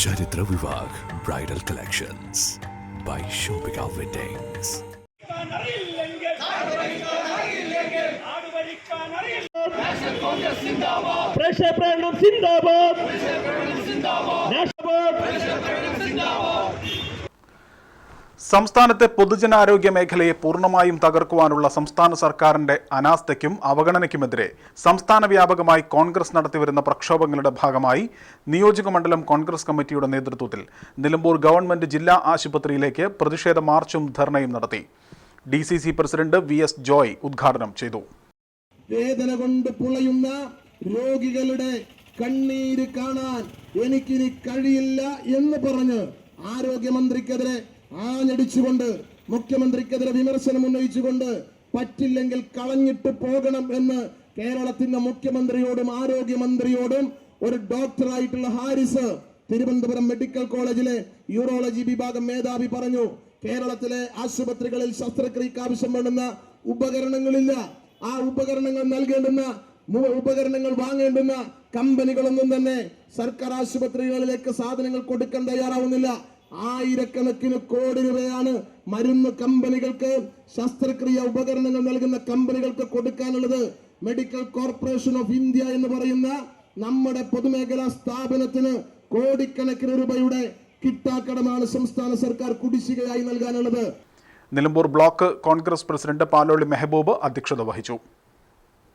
ചരിത്ര Vivah bridal collections by Shoppica weddings പ്രക്ഷേപണം സിന്ദാബാദ്. സംസ്ഥാനത്തെ പൊതുജനാരോഗ്യ മേഖലയെ പൂർണമായും തകർക്കുവാനുള്ള സംസ്ഥാന സർക്കാരിന്റെ അനാസ്ഥയ്ക്കും അവഗണനയ്ക്കുമെതിരെ സംസ്ഥാന വ്യാപകമായി കോൺഗ്രസ് നടത്തിവരുന്ന പ്രക്ഷോഭങ്ങളുടെ ഭാഗമായി നിയോജകമണ്ഡലം കോൺഗ്രസ് കമ്മിറ്റിയുടെ നേതൃത്വത്തിൽ നിലമ്പൂർ ഗവൺമെന്റ് ജില്ലാ ആശുപത്രിയിലേക്ക് പ്രതിഷേധ മാർച്ചും ധർണയും നടത്തി. D C C president V S Joy ഉദ്ഘാടനം ചെയ്തു. വേദന കൊണ്ട് പുളയുന്ന രോഗികളുടെ കണ്ണീര് കാണാൻ എനിക്കിനി കഴിയില്ല എന്ന് പറഞ്ഞ് ആരോഗ്യമന്ത്രിക്കെതിരെ ആഞ്ഞടിച്ചുകൊണ്ട് മുഖ്യമന്ത്രിക്കെതിരെ വിമർശനം ഉന്നയിച്ചുകൊണ്ട് പറ്റില്ലെങ്കിൽ കളഞ്ഞിട്ട് പോകണം എന്ന് കേരളത്തിന്റെ മുഖ്യമന്ത്രിയോടും ആരോഗ്യമന്ത്രിയോടും ഒരു ഡോക്ടറായിട്ടുള്ള ഹാരിസ് തിരുവനന്തപുരം മെഡിക്കൽ കോളേജിലെ യൂറോളജി വിഭാഗം മേധാവി പറഞ്ഞു. കേരളത്തിലെ ആശുപത്രികളിൽ ശസ്ത്രക്രിയക്ക് ആവശ്യം വേണ്ടുന്ന ഉപകരണങ്ങളില്ല. ആ ഉപകരണങ്ങൾ നൽകേണ്ടുന്ന ഉപകരണങ്ങൾ വാങ്ങേണ്ടുന്ന കമ്പനികളൊന്നും തന്നെ സർക്കാർ ആശുപത്രികളിലേക്ക് സാധനങ്ങൾ കൊടുക്കാൻ തയ്യാറാവുന്നില്ല. ആയിരക്കണക്കിന് കോടി രൂപയാണ് മരുന്ന് കമ്പനികൾക്ക് ശസ്ത്രക്രിയ ഉപകരണങ്ങൾ നൽകുന്ന കമ്പനികൾക്ക് കൊടുക്കാനുള്ളത്. മെഡിക്കൽ കോർപ്പറേഷൻ ഓഫ് ഇന്ത്യ എന്ന് പറയുന്ന നമ്മുടെ പൊതുമേഖലാ സ്ഥാപനത്തിന് കോടിക്കണക്കിന് രൂപയുടെ കിട്ടാക്കടമാണ് സംസ്ഥാന സർക്കാർ കുടിശ്ശികയായി നൽകാനുള്ളത്. നിലമ്പൂർ ബ്ലോക്ക് കോൺഗ്രസ് പ്രസിഡന്റ് പാലോളി മെഹബൂബ് അധ്യക്ഷത വഹിച്ചു.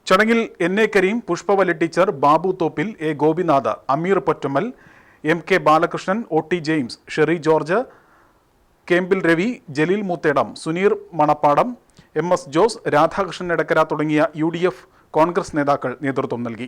ചടങ്ങിൽ N A Kareem Pushpavali teacher Babu Thoppil A Gopinath Ameer Pottammal M K Balakrishnan O T James Sherry George Kempil Ravi Jaleel Moothedam Suneer Manappadam M S Jose Radhakrishnan Edakkara തുടങ്ങിയ U Congress നേതാക്കൾ നേതൃത്വം നൽകി.